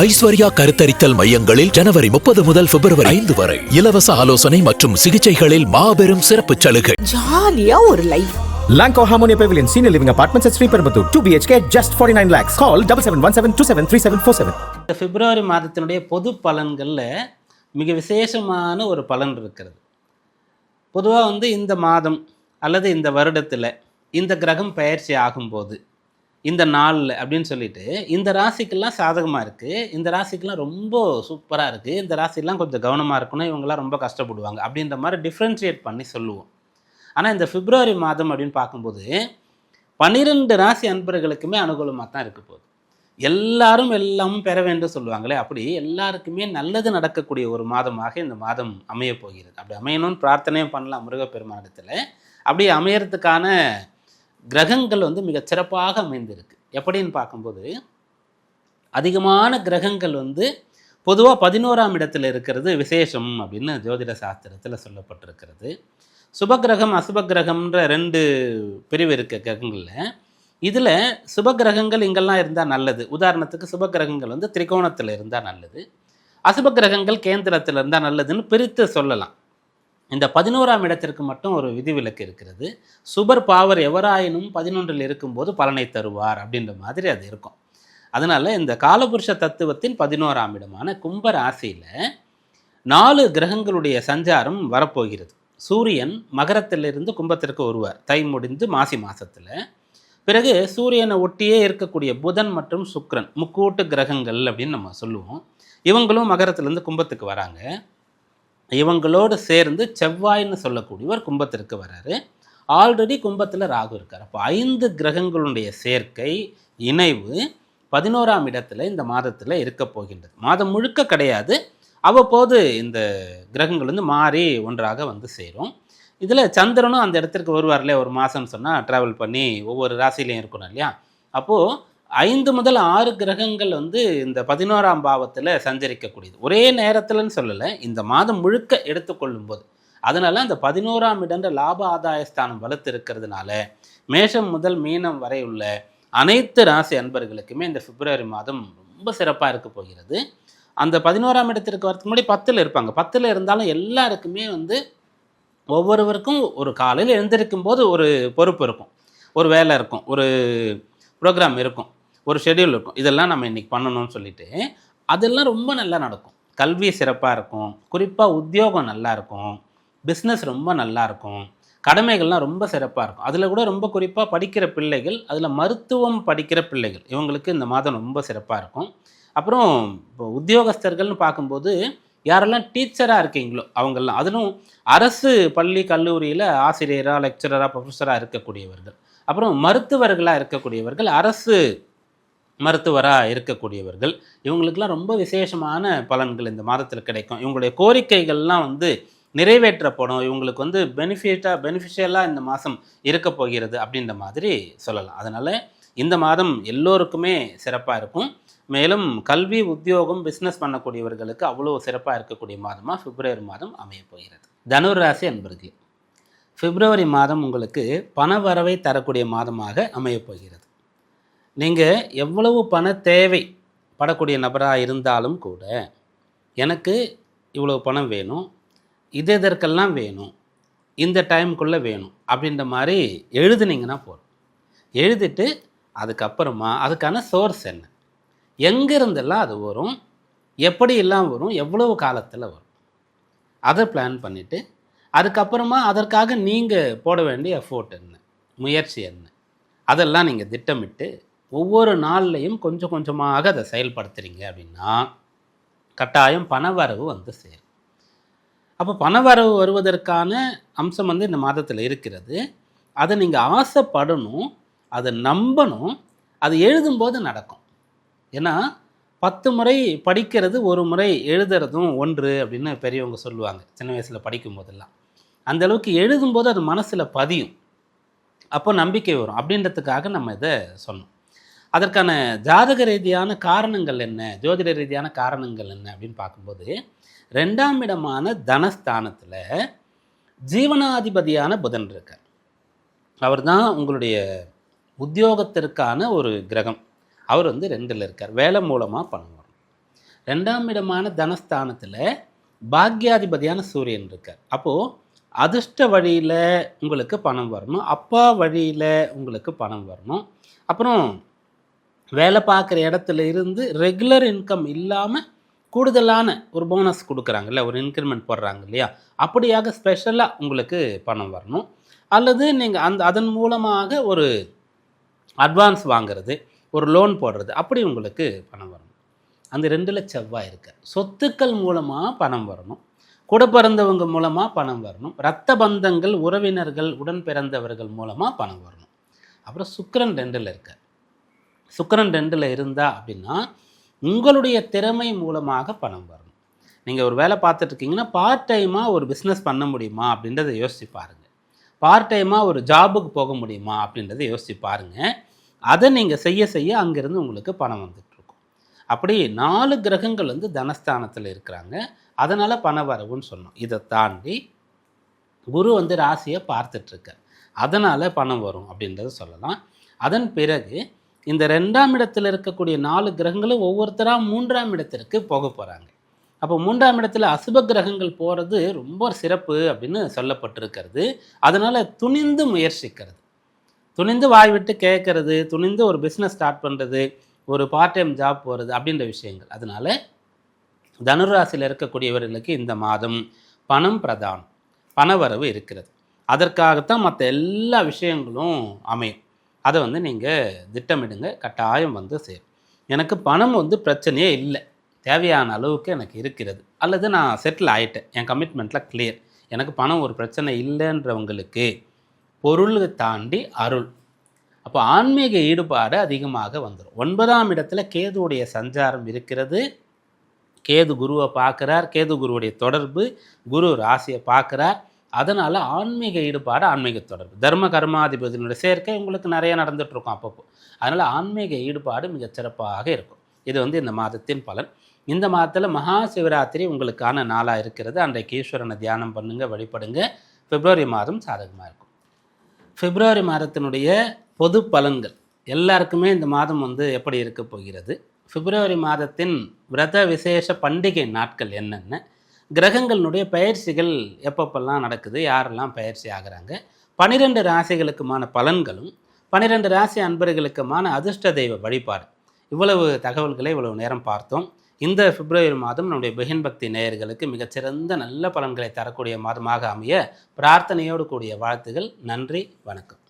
ஐஸ்வர்யா கருத்தரித்தல் மையங்களில் ஜனவரி முப்பது முதல் பிப்ரவரி ஐந்து வரை. இலவச ஆலோசனை மற்றும் சிகிச்சைகளில் மாபெரும் சிறப்பு சலுகை. ஜாலியா ஒரு life Lanco Harmonia Pavilion, Senior Living Apartments at Perambatoor, 2 BHK, just 49 lakhs. Call 7717273747. இந்த பிப்ரவரி மாதத்தினுடைய பொது பலன்களில் மிக விசேஷமான ஒரு பலன் இருக்கிறது. பொதுவாக வந்து இந்த மாதம் அல்லது இந்த வருடத்தில் இந்த கிரகம் பயிற்சி ஆகும்போது இந்த நாளில் அப்படின்னு சொல்லிட்டு இந்த ராசிக்கெல்லாம் சாதகமாக இருக்குது இந்த ராசிக்கெல்லாம் ரொம்ப சூப்பராக இருக்குது இந்த ராசிக்கெல்லாம் கொஞ்சம் கவனமாக இருக்கணும். இவங்கெல்லாம் ரொம்ப கஷ்டப்படுவாங்க அப்படின்ற மாதிரி டிஃப்ரென்ஷியேட் பண்ணி சொல்லுவோம். ஆனால் இந்த பிப்ரவரி மாதம் அப்படின்னு பார்க்கும்போது பன்னிரெண்டு ராசி அன்பர்களுக்குமே அனுகூலமாக தான் இருக்க போகுது. எல்லாரும் எல்லாமும் பெற வேண்டும் சொல்லுவாங்களே அப்படி எல்லாருக்குமே நல்லது நடக்கக்கூடிய ஒரு மாதமாக இந்த மாதம் அமைய போகிறது. அப்படி அமையணும்னு பிரார்த்தனையும் பண்ணலாம் முருகப்பெருமானிடத்தில். அப்படி அமையறதுக்கான கிரகங்கள் வந்து மிக சிறப்பாக அமைந்திருக்கு. எப்படின்னு பார்க்கும்போது அதிகமான கிரகங்கள் வந்து பொதுவாக பதினோராம் இடத்துல இருக்கிறது விசேஷம் அப்படின்னு ஜோதிட சாஸ்திரத்தில் சொல்லப்பட்டிருக்கிறது. சுபகிரகம் அசுபகிரகம்ன்ற ரெண்டு பிரிவு இருக்க கிரகங்களில் இதில் சுபகிரகங்கள் இங்கெல்லாம் இருந்தால் நல்லது. உதாரணத்துக்கு சுபகிரகங்கள் வந்து திரிகோணத்தில் இருந்தால் நல்லது. அசுபகிரகங்கள் கேந்திரத்தில் இருந்தால் நல்லதுன்னு பிரித்து சொல்லலாம். இந்த பதினோராம் இடத்திற்கு மட்டும் ஒரு விதிவிலக்கு இருக்கிறது. சுபர் பாவர் எவராயினும் பதினொன்றில் இருக்கும்போது பலனை தருவார் அப்படின்ற மாதிரி அது இருக்கும். அதனால் இந்த காலபுருஷ தத்துவத்தின் பதினோராம் இடமான கும்ப ராசியில் நாலு கிரகங்களுடைய சஞ்சாரம் வரப்போகிறது. சூரியன் மகரத்திலிருந்து கும்பத்திற்கு வருவார். தை முடிந்து மாசி மாதத்தில் பிறகு சூரியனை ஒட்டியே இருக்கக்கூடிய புதன் மற்றும் சுக்ரன் முக்கூட்டு கிரகங்கள் அப்படின்னு நம்ம சொல்லுவோம். இவங்களும் மகரத்திலேருந்து கும்பத்துக்கு வராங்க. இவங்களோடு சேர்ந்து செவ்வாய்னு சொல்லக்கூடியவர் கும்பத்திற்கு வர்றாரு ஆல்ரெடி கும்பத்தில் ராகு இருக்கார். அப்போ ஐந்து கிரகங்களுடைய சேர்க்கை இணைவு பதினோராம் இடத்துல இந்த மாதத்தில் இருக்க போகின்றது. மாதம் முழுக்க கிடையாது. அவ்வப்போது இந்த கிரகங்கள் வந்து மாறி ஒன்றாக வந்து சேரும். இதில் சந்திரனும் அந்த இடத்திற்கு வருவார்லையே ஒரு மாதம்னு சொன்னால் ட்ராவல் பண்ணி ஒவ்வொரு ராசிலையும் இருக்கணும் இல்லையா? அப்போது ஐந்து முதல் ஆறு கிரகங்கள் வந்து இந்த பதினோராம் பாவத்தில் சஞ்சரிக்கக்கூடியது. ஒரே நேரத்தில்னு சொல்லலை இந்த மாதம் முழுக்க எடுத்துக்கொள்ளும் போது அதனால் அந்த பதினோராம் இடன்ற லாப ஆதாயஸ்தானம் வலுத்து இருக்கிறதுனால மேஷம் முதல் மீனம் வரை உள்ள அனைத்து ராசி அன்பர்களுக்குமே இந்த பிப்ரவரி மாதம் ரொம்ப சிறப்பாக இருக்க போகிறது. அந்த பதினோராம் இடத்திற்கு வரதுக்கு முன்னாடி பத்தில் இருப்பாங்க. பத்தில் இருந்தாலும் எல்லாருக்குமே வந்து ஒவ்வொருவருக்கும் ஒரு காலையில் எழுந்திருக்கும் போது ஒரு பொறுப்பு இருக்கும். ஒரு வேலை இருக்கும். ஒரு ப்ரோக்ராம் இருக்கும். ஒரு ஷெட்யூல் இருக்கும். இதெல்லாம் நம்ம இன்றைக்கி பண்ணணும்னு சொல்லிட்டு அதெல்லாம் ரொம்ப நல்லா நடக்கும். கல்வி சிறப்பாக இருக்கும். குறிப்பாக உத்தியோகம் நல்லா இருக்கும். பிஸ்னஸ் ரொம்ப நல்லா இருக்கும். கடமைகள்லாம் ரொம்ப சிறப்பாக இருக்கும். அதில் கூட ரொம்ப குறிப்பாக படிக்கிற பிள்ளைகள் அதில் மருத்துவம் படிக்கிற பிள்ளைகள் இவங்களுக்கு இந்த மாதம் ரொம்ப சிறப்பாக இருக்கும். அப்புறம் இப்போ உத்தியோகஸ்தர்கள்னு பார்க்கும்போது யாரெல்லாம் டீச்சராக இருக்கீங்களோ அவங்கெல்லாம் அதிலும் அரசு பள்ளி கல்லூரியில் ஆசிரியராக லெக்சரராக ப்ரொஃபஸராக இருக்கக்கூடியவர்கள். அப்புறம் மருத்துவர்களாக இருக்கக்கூடியவர்கள் அரசு மருத்துவராக இருக்கக்கூடியவர்கள் இவங்களுக்கெல்லாம் ரொம்ப விசேஷமான பலன்கள் இந்த மாதத்தில் கிடைக்கும். இவங்களுடைய கோரிக்கைகள்லாம் வந்து நிறைவேற்றப்படும். இவங்களுக்கு வந்து பெனிஃபிட்டாக பெனிஃபிஷியலாக இந்த மாதம் இருக்க போகிறது அப்படின்ற மாதிரி சொல்லலாம். அதனால் இந்த மாதம் எல்லோருக்குமே சிறப்பாக இருக்கும். மேலும் கல்வி உத்தியோகம் பிஸ்னஸ் பண்ணக்கூடியவர்களுக்கு அவ்வளோ சிறப்பாக இருக்கக்கூடிய மாதமாக பிப்ரவரி மாதம் அமைய போகிறது. தனுர் ராசி அன்பர்களே பிப்ரவரி மாதம் உங்களுக்கு பண வரவை தரக்கூடிய மாதமாக அமையப் போகிறது. நீங்கள் எவ்வளவு பண தேவை படக்கூடிய நபராக இருந்தாலும் கூட எனக்கு இவ்வளோ பணம் வேணும் இது இதற்கெல்லாம் வேணும் இந்த டைமுக்குள்ளே வேணும் அப்படின்ற மாதிரி எழுதுனீங்கன்னா போதும். எழுதிட்டு அதுக்கப்புறமா அதுக்கான சோர்ஸ் என்ன? எங்கேருந்தெல்லாம் அது வரும்? எப்படி எல்லாம் வரும்? எவ்வளவு காலத்தில் வரும்? அதை பிளான் பண்ணிவிட்டு அதுக்கப்புறமா அதற்காக நீங்கள் போட வேண்டிய எஃபோர்ட் என்ன? முயற்சி என்ன? அதெல்லாம் நீங்கள் திட்டமிட்டு ஒவ்வொரு நாள்லையும் கொஞ்சம் கொஞ்சமாக அதை செயல்படுத்துறீங்க அப்படின்னா கட்டாயம் பணவரவு வந்து சேரும். அப்போ பணவரவு வருவதற்கான அம்சம் வந்து இந்த மாதத்தில் இருக்கிறது. அதை நீங்கள் ஆசைப்படணும் அதை நம்பணும் அது எழுதும்போது நடக்கும். ஏன்னா பத்து முறை படிக்கிறது ஒரு முறை எழுதுறதும் ஒன்று அப்படின்னு பெரியவங்க சொல்லுவாங்க சின்ன வயசில் படிக்கும் போதெல்லாம் அந்த அளவுக்கு எழுதும்போது அது மனசில் பதியும். அப்போ நம்பிக்கை வரும். அப்படின்றதுக்காக நம்ம இதை சொன்னோம். அதற்கான ஜாதக ரீதியான காரணங்கள் என்ன? ஜோதிட ரீதியான காரணங்கள் என்ன அப்படின்னு பார்க்கும்போது ரெண்டாம் இடமான தனஸ்தானத்தில் ஜீவனாதிபதியான புதன் இருக்கார். அவர் தான் உங்களுடைய உத்தியோகத்திற்கான ஒரு கிரகம். அவர் வந்து ரெண்டில் இருக்கார். வேலை மூலமாக பணம் வரும். ரெண்டாம் இடமான தனஸ்தானத்தில் பாக்யாதிபதியான சூரியன் இருக்கார். அப்போது அதிர்ஷ்ட வழியில் உங்களுக்கு பணம் வரணும். அப்பா வழியில் உங்களுக்கு பணம் வரணும். அப்புறம் வேலை பார்க்குற இடத்துல இருந்து ரெகுலர் இன்கம் இல்லாமல் கூடுதலான ஒரு போனஸ் கொடுக்குறாங்கல்ல ஒரு இன்க்ரிமெண்ட் போடுறாங்க இல்லையா? அப்படியாக ஸ்பெஷலாக உங்களுக்கு பணம் வரணும். அல்லது நீங்கள் அந்த அதன் மூலமாக ஒரு அட்வான்ஸ் வாங்குறது ஒரு லோன் போடுறது அப்படி உங்களுக்கு பணம் வரணும். அந்த ரெண்டில் செவ்வாய் இருக்க. சொத்துக்கள் மூலமாக பணம் வரணும். கூட பிறந்தவங்க மூலமாக பணம் வரணும். இரத்த பந்தங்கள் உறவினர்கள் உடன் பிறந்தவர்கள் மூலமாக பணம் வரணும். அப்புறம் சுக்கரன் ரெண்டில் இருக்கார். சுக்கிரன் ரெண்டில் இருந்தா அப்படின்னா உங்களுடைய திறமை மூலமாக பணம் வரணும். நீங்கள் ஒரு வேலை பார்த்துட்டு இருக்கீங்கன்னா பார்ட் டைமாக ஒரு பிஸ்னஸ் பண்ண முடியுமா அப்படின்றத யோசிச்சு பாருங்கள் பார்ட் டைமாக ஒரு ஜாபுக்கு போக முடியுமா அப்படின்றத யோசிச்சு பாருங்கள் அதை நீங்கள் செய்ய செய்ய அங்கேருந்து உங்களுக்கு பணம் வந்துட்டு இருக்கும். அப்படி நாலு கிரகங்கள் வந்து தனஸ்தானத்தில் இருக்கிறாங்க. அதனால் பண வரவுன்னு சொன்னோம் இதை தாண்டி குரு வந்து ராசியை பார்த்துட்ருக்கார் அதனால் பணம் வரும் அப்படின்றத சொல்லலாம். அதன் பிறகு இந்த ரெண்டாம் இடத்துல இருக்கக்கூடிய நாலு கிரகங்களும் ஒவ்வொருத்தராக மூன்றாம் இடத்திற்கு போக போகிறாங்க அப்போ மூன்றாம் இடத்துல அசுப கிரகங்கள் போகிறது ரொம்ப சிறப்பு அப்படின்னு சொல்லப்பட்டிருக்கிறது. அதனால் துணிந்து முயற்சிக்கிறது. துணிந்து வாய் விட்டு கேட்கறது துணிந்து ஒரு பிஸ்னஸ் ஸ்டார்ட் பண்ணுறது ஒரு பார்ட் டைம் ஜாப் போகிறது அப்படின்ற விஷயங்கள். அதனால் தனுராசியில் இருக்கக்கூடியவர்களுக்கு இந்த மாதம் பணம் பிரதானம் பணவரவு இருக்கிறது. அதற்காகத்தான் மற்ற எல்லா விஷயங்களும் அமையும். அதை வந்து நீங்கள் திட்டமிடுங்க கட்டாயம் வந்து சேரும். எனக்கு பணம் வந்து பிரச்சனையே இல்லை. தேவையான அளவுக்கு எனக்கு இருக்கிறது. அல்லது நான் செட்டில் ஆகிட்டேன் என் கமிட்மெண்ட்டில் கிளியர் எனக்கு பணம் ஒரு பிரச்சனை இல்லைன்றவங்களுக்கு பொருளை தாண்டி அருள். அப்போ ஆன்மீக ஈடுபாடு அதிகமாக வந்துடும் ஒன்பதாம் இடத்துல கேதுவுடைய சஞ்சாரம் இருக்கிறது. கேது குருவை பார்க்குறார். கேது குருவுடைய தொடர்பு குரு ராசியை பார்க்குறார். அதனால் ஆன்மீக ஈடுபாடு ஆன்மீக தொடர்பு. தர்ம கர்மாதிபதியினுடைய சேர்க்கை உங்களுக்கு நிறைய நடந்துகிட்ருக்கும் அப்பப்போ. அதனால் ஆன்மீக ஈடுபாடு மிகச்சிறப்பாக இருக்கும். இது வந்து இந்த மாதத்தின் பலன். இந்த மாதத்தில் மகா சிவராத்திரி உங்களுக்கான நாளாக இருக்கிறது. அன்றைக்கு ஈஸ்வரனை தியானம் பண்ணுங்கள் வழிபடுங்க. பிப்ரவரி மாதம் சாதகமாக இருக்கும். பிப்ரவரி மாதத்தினுடைய பொது பலன்கள். எல்லாருக்குமே இந்த மாதம் வந்து எப்படி இருக்க போகிறது? பிப்ரவரி மாதத்தின் விரத விசேஷ பண்டிகை நாட்கள் என்னென்ன? கிரகங்களினுடைய பயிற்சிகள் எப்பப்பெல்லாம் நடக்குது யாரெல்லாம் பயிற்சி ஆகிறாங்க பனிரெண்டு ராசிகளுக்குமான பலன்களும் பனிரெண்டு ராசி அன்பர்களுக்குமான அதிர்ஷ்ட தெய்வ வழிபாடு. இவ்வளவு தகவல்களை இவ்வளவு நேரம் பார்த்தோம். இந்த பிப்ரவரி மாதம் நம்முடைய பிகின் பக்தி நேயர்களுக்கு மிகச்சிறந்த நல்ல பலன்களை தரக்கூடிய மாதமாக அமைய பிரார்த்தனையோடு கூடிய வாழ்த்துகள். நன்றி வணக்கம்.